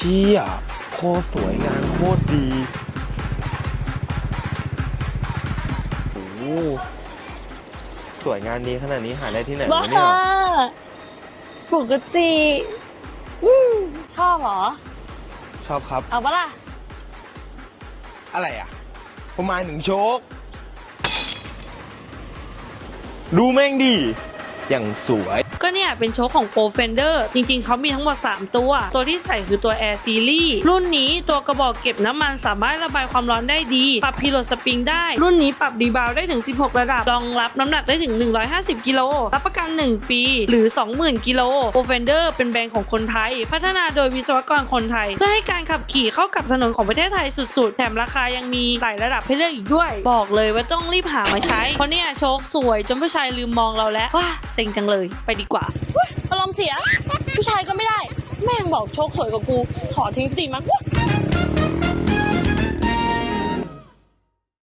ชี่ยโคตรสวยงามโคตรดีโอ้โหสวยงานดีขนาดนี้หาได้ที่ไหนบ้าวะเนี่ยปกติอืมชอบเหรอ ชอบครับ เอาปะล่ะ อะไรอะผมหมายถึงโชคดูแม่งดี อย่างสวย ก็เนี่ยเป็นโชคของ Pro Fender จริงๆเขามีทั้งหมด 3 ตัว ตัวที่ใส่คือตัว Air Series รุ่นนี้ตัวกระบอกเก็บน้ำมันสามารถระบายความร้อนได้ดี ปรับพิโลดสปริงได้ รุ่นนี้ปรับรีบาวได้ถึง 16 ระดับ รองรับน้ำหนักได้ถึง 150 กิโล รับประกัน 1 ปีหรือ 20,000 กิโล Pro Fender เป็นแบรนด์ของคนไทย พัฒนาโดยวิศวกรคนไทย เพื่อให้การขับขี่เข้ากับถนนของประเทศไทยสุดๆ แถมราคายังมีหลายระดับให้เลือกอีกด้วย บอกเลยว่าต้องรีบหามาใช้ เพราะเนี่ยโชคสวยจนผู้ชายลืมมองเราแล้วว้าเซ็งจังเลยไปดีกว่าอารมณ์เสีย ผู้ชายก็ไม่ได้ แม่งบอกโชคสวยกว่ากู ขอทิ้งสติมั้ง